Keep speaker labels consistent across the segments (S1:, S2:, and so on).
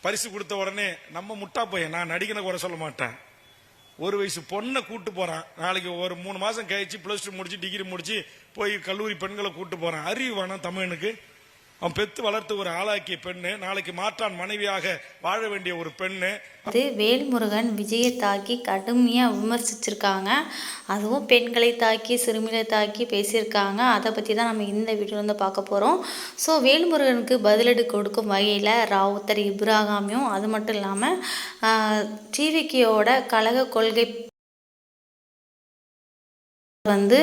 S1: பரிசு கொடுத்த உடனே நம்ம முட்டா பையன் நான் நடிகனை குறை சொல்ல மாட்டேன். ஒரு வயசு பொண்ணை கூட்டு போறான். நாளைக்கு ஒரு மூணு மாசம் கழிச்சு பிளஸ் டூ முடிச்சு டிகிரி முடிச்சு போய் கல்லூரி பெண்களை கூட்டு போறான். அறிவு வேணாம் தமிழனுக்கு. அவன் பெத்து வளர்த்து ஒரு ஆளாக்கிய பெண்ணு நாளைக்கு மாற்றான் மனைவியாக வாழ வேண்டிய ஒரு பெண்ணு.
S2: அது வேல்முருகன் விஜயை தாக்கி கடுமையாக விமர்சிச்சிருக்காங்க. அதுவும் பெண்களை தாக்கி சிறுமிகளை தாக்கி பேசியிருக்காங்க. அதை பற்றி தான் நம்ம இந்த வீடியோவில் வந்து பார்க்க போகிறோம் ஸோ வேல்முருகனுக்கு பதிலடி கொடுக்கும் வகையில் ராவுத்தர் இப்ராகாமியும் அது மட்டும் இல்லாமல் டிவிக்கியோட கழக கொள்கை வந்து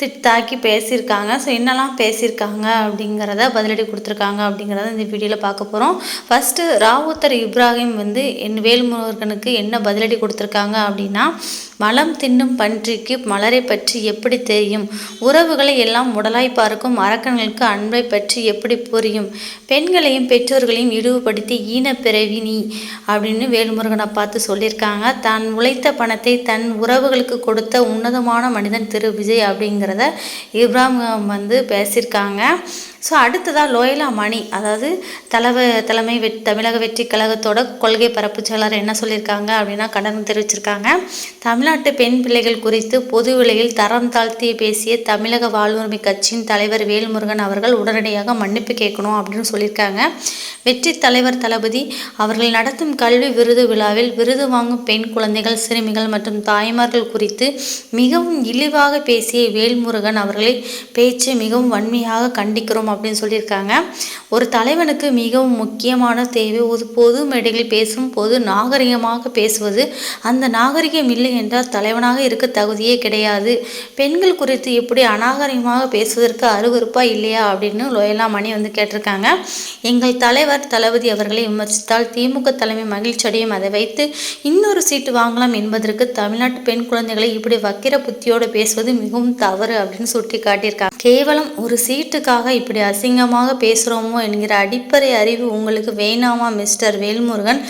S2: திட்டாக்கி பேசியிருக்காங்க. ஸோ என்னெல்லாம் பேசியிருக்காங்க அப்படிங்கிறத பதிலடி கொடுத்துருக்காங்க அப்படிங்கிறத இந்த வீடியோவில் பார்க்க போகிறோம் ஃபஸ்ட்டு ராவுத்தர் இப்ராஹிம் வந்து என் வேல்முருகனுக்கு என்ன பதிலடி கொடுத்துருக்காங்க அப்படின்னா மலம் தின்னும் பன்றிக்கு மலரை பற்றி எப்படி தெரியும்? உறவுகளை எல்லாம் உடலாய் பார்க்கும் அரக்கன்களுக்கு அன்பை பற்றி எப்படி புரியும்? பெண்களையும் பெற்றோர்களையும் இழிவுபடுத்தி ஈனப்பிறவி நீ அப்படின்னு வேல்முருகனை பார்த்து சொல்லியிருக்காங்க. தான் உழைத்த பணத்தை தன் உறவுகளுக்கு கொடுத்த உன்னதமான மனிதன் திரு. விஜய் அப்படிங்கிறத இப்ராஹிம் வந்து பேசியிருக்காங்க. ஸோ அடுத்ததாக லோயலா மணி. அதாவது தலைவ தலைமை வெ தமிழக வெற்றி கழகத்தோட கொள்கை பரப்பு செயலர் என்ன சொல்லியிருக்காங்க அப்படின்னா கண்டனம் தெரிவிச்சிருக்காங்க. தமிழ்நாட்டு பெண் பிள்ளைகள் குறித்து பொது விலையில் தரம் தாழ்த்தி பேசிய தமிழக வாழ்வுரிமை கட்சியின் தலைவர் வேல்முருகன் அவர்கள் உடனடியாக மன்னிப்பு கேட்கணும் அப்படின்னு சொல்லியிருக்காங்க வெற்றி தலைவர் தளபதி அவர்கள் நடத்தும் கல்வி விருது விழாவில் விருது வாங்கும் பெண் குழந்தைகள் சிறுமிகள் மற்றும் தாய்மார்கள் குறித்து மிகவும் இழிவாக பேசிய வேல்முருகன் அவர்களை பேச்சு மிகவும் வன்மையாக கண்டிக்கிறோம் அப்படின்னு சொல்லியிருக்காங்க. ஒரு தலைவனுக்கு மிகவும் முக்கியமான தேவை ஒரு பொது மேடைகளில் பேசும் போது நாகரிகமாக பேசுவது. அந்த நாகரிகம் இல்லை என்றால் தலைவனாக இருக்க தகுதியே கிடையாது. பெண்கள் குறித்து எப்படி அநாகரிகமாக பேசுவதற்கு அருவருப்பா இல்லையா அப்படின்னு லோயலா மணி வந்து கேட்டிருக்காங்க. எங்கள் தலைவர் தளபதி அவர்களை விமர்சித்தால் திமுக தலைமை மகிழ்ச்சியடையும் அதை வைத்து இன்னொரு சீட்டு வாங்கலாம் என்பதற்கு தமிழ்நாட்டு பெண் குழந்தைகளை இப்படி வக்கிர புத்தியோடு பேசுவது மிகவும் தவறு அப்படின்னு சுட்டி காட்டியிருக்காங்க கேவலம் ஒரு சீட்டுக்காக இப்படி அசிங்கமாக பேசுகிறோமோ என்கிற அடிப்படை அறிவு உங்களுக்கு வேணாமா மிஸ்டர் வேல்முருகன்?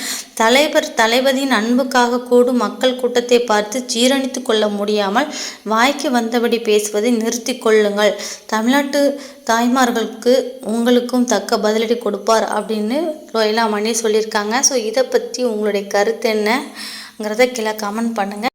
S2: தலைவர் தளபதியின் அன்புக்காக கூடும் மக்கள் கூட்டத்தை பார்த்து ஜீரணித்து கொள்ள முடியாமல் வாய்க்கு வந்தபடி பேசுவதை நிறுத்தி கொள்ளுங்கள். தமிழ்நாட்டு தாய்மார்களுக்கு உங்களுக்கும் தக்க பதிலடி கொடுப்பார் அப்படின்னு லோயலாமணி சொல்லியிருக்காங்க. ஸோ இதை பற்றி உங்களுடைய கருத்து என்னங்கிறத கீழே கமெண்ட் பண்ணுங்கள்